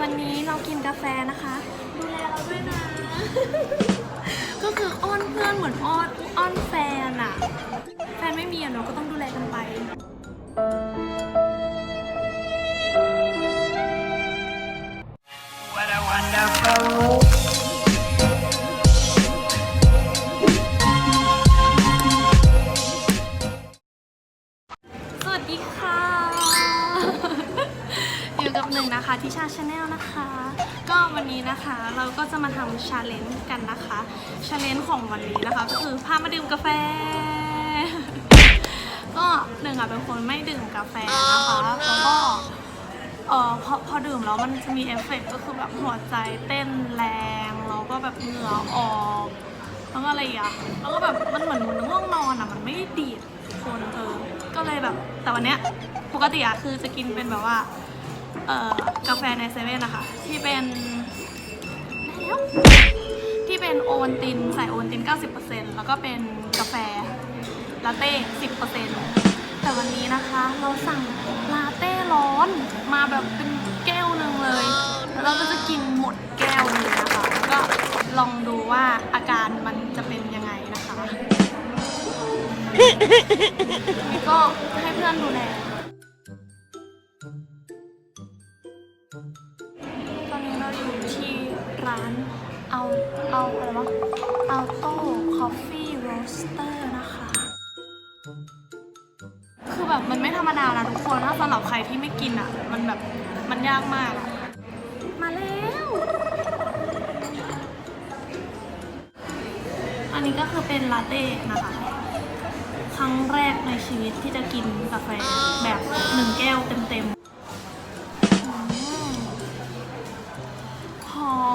วันนี้เรากินกาแฟนะคะ ดูแลเราด้วยนะ ก็คืออ้อนเพื่อนเหมือนอ้อนอ้อนแฟนอะ นะคะ ก็วันนี้นะคะเราก็จะมาทำชาเลนจ์กันนะคะชาเลนจ์ของวันนี้นะคะ ก็คือพามาดื่มกาแฟ ก็หนึ่งอะเป็นคนไม่ดื่มกาแฟนะคะแล้วก็เออพอพอดื่มแล้วมันจะมีเอฟเฟกต์ก็คือแบบหัวใจเต้นแรงแล้วก็แบบเหงื่อออกแล้วก็อะไรอะแล้วก็แบบมันเหมือนง่วงนอนอะมันไม่ได้ดีดคนเออก็เลยแบบแต่วันเนี้ยปกติอะคือจะกินเป็นแบบว่า กาแฟในเซเว่นนะคะ ที่เป็นแล้วที่เป็นโอวัลตินใส่โอวัลติน 90%แล้วก็เป็นกาแฟลาเต้ 10%แต่วันนี้นะคะ เราสั่งลาเต้ร้อนมาแบบเป็นแก้วหนึ่งเลย แล้วเราก็จะกินหมดแก้วเลยนะคะ ก็ลองดูว่าอาการมันจะเป็นยังไงนะคะนี่ก็ให้เพื่อนดูแล ร้านเอาเอาอะไรวะเอาโต้คอฟฟี่โรสเตอร์นะคะ คือแบบมันไม่ธรรมดานะทุกคนถ้าสำหรับใครที่ไม่กินอะ มันแบบมันยากมากอะมาแล้ว อันนี้ก็คือเป็นลาเต้นะคะ ครั้งแรกในชีวิตที่จะกินกาแฟแบบหนึ่งแก้วเต็มๆ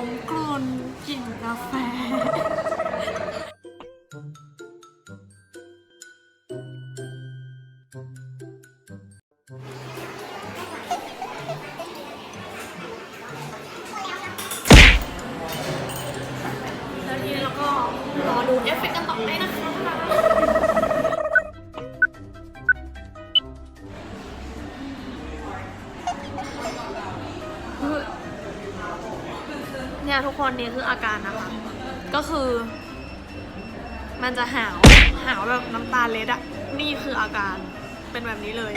มกลุ่นกลิ่นกาแฟ แล้วทีนี้เราก็รอดูเอฟเฟกต์กันต่อได้นะคะ เนี่ยทุกคนนี่คืออาการนะคะ ก็คือ มันจะหาวหาวแบบน้ำตาเล็ดอะนี่คืออาการเป็นแบบนี้เลย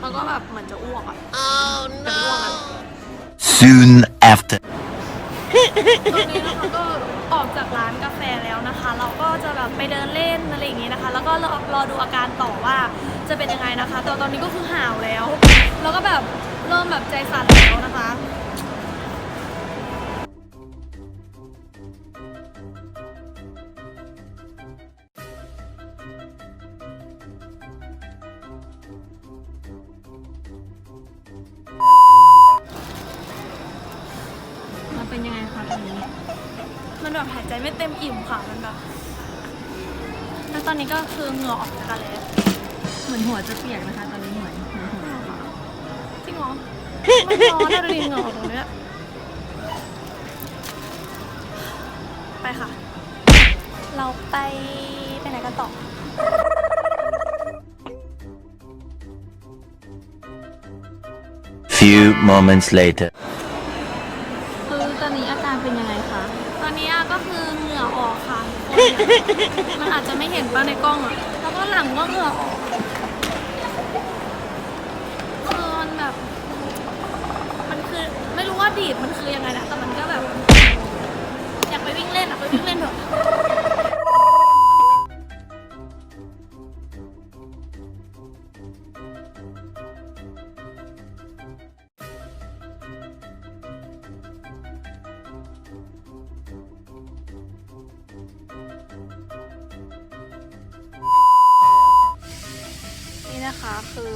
แล้วก็แบบเหมือนจะอ้วกอะเป็นอ้วกอะ Soon after. ตอนนี้นะคะก็ออกจากร้านกาแฟแล้วนะคะ เราก็จะแบบไปเดินเล่นอะไรอย่างงี้นะคะ แล้วก็รอรอดูอาการต่อว่าจะเป็นยังไงนะคะแต่ตอนนี้ก็คือห่าวแล้ว แล้วก็แบบ เริ่มแบบใจสั่นแล้วนะคะมันเป็นยังไงคะตอนนี้ มันแบบหายใจไม่เต็มอิ่มค่ะ มันแบบแล้วตอนนี้ก็คือเหงื่อออกจากกันแล้ว เหมือนหัวจะเปียกนะคะตอนนี้เหมือนเหมือน มันร้อนอะดูดิเหงื่อออกตรงเนี้ยไปค่ะ เราไปไปไหนกันต่อ Few moments later. คือตอนนี้อาการเป็นยังไงคะ ตอนนี้ก็คือเหงื่อออกค่ะมันอาจจะไม่เห็นป่ะในกล้องอะแล้วก็หลังก็เหงื่อออกคือมันแบบ มันคือไม่รู้ว่า ดีดมันคือยังไงนะแต่มัน นี่นะคะคือ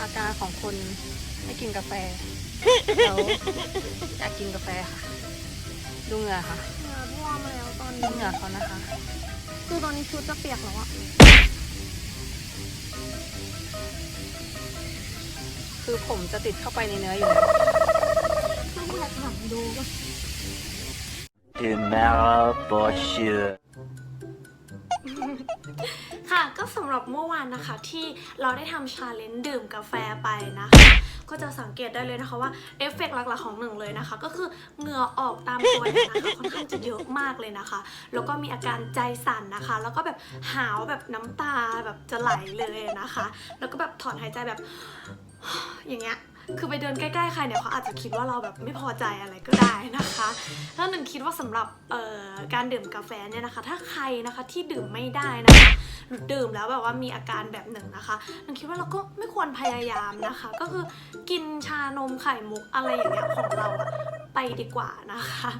อาการของคนไม่กินกาแฟแล้วอยากกินกาแฟค่ะ ดูเหงื่อค่ะเหงื่อท่วมแล้วตอนดูนี้เหงื่อเขานะคะ คือตอนนี้ชุดจะเปียกแล้วอะคือผมจะติดเข้าไปในเนื้ออยู่ ต้องแบบหลังดูก็ Tomorrow for sure. ค่ะก็สำหรับเมื่อวานนะคะที่เราได้ทำชาเลนจ์ดื่มกาแฟไปนะคะ ก็จะสังเกตได้เลยนะคะว่าเอฟเฟกต์หลักๆของหนึ่งเลยนะคะ ก็คือเหงื่อออกตามตัวเนี่ยนะคะค่อนข้างจะเยอะมากเลยนะคะ แล้วก็มีอาการใจสั่นนะคะ แล้วก็แบบหาวแบบน้ำตาแบบจะไหลเลยนะคะ แล้วก็แบบถอนหายใจแบบอย่างเงี้ย คือไปเดินใกล้ๆใครเนี่ยเขาอาจจะคิดว่าเราแบบไม่พอใจอะไรก็ได้นะคะแล้วหนึ่งคิดว่าสำหรับเอ่อการดื่มกาแฟเนี่ยนะคะ ถ้าใครนะคะที่ดื่มไม่ได้นะคะหรือดื่มแล้วแบบว่ามีอาการแบบหนึ่งนะคะหนึ่งคิดว่าเราก็ไม่ควรพยายามนะคะ ก็คือกินชานมไข่มุกอะไรอย่างเงี้ยของเราไปดีกว่านะคะ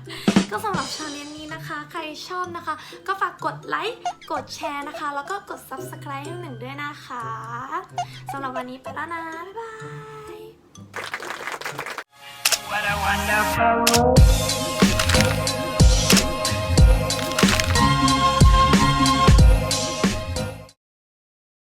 ก็สำหรับชาเลนจ์นี้นะคะ ใครชอบนะคะ ก็ฝากกดไลค์กดแชร์นะคะ แล้วก็กด subscribe ให้หนึ่งด้วยนะคะสำหรับวันนี้ไปแล้วนะ บ๊ายบาย Now follow.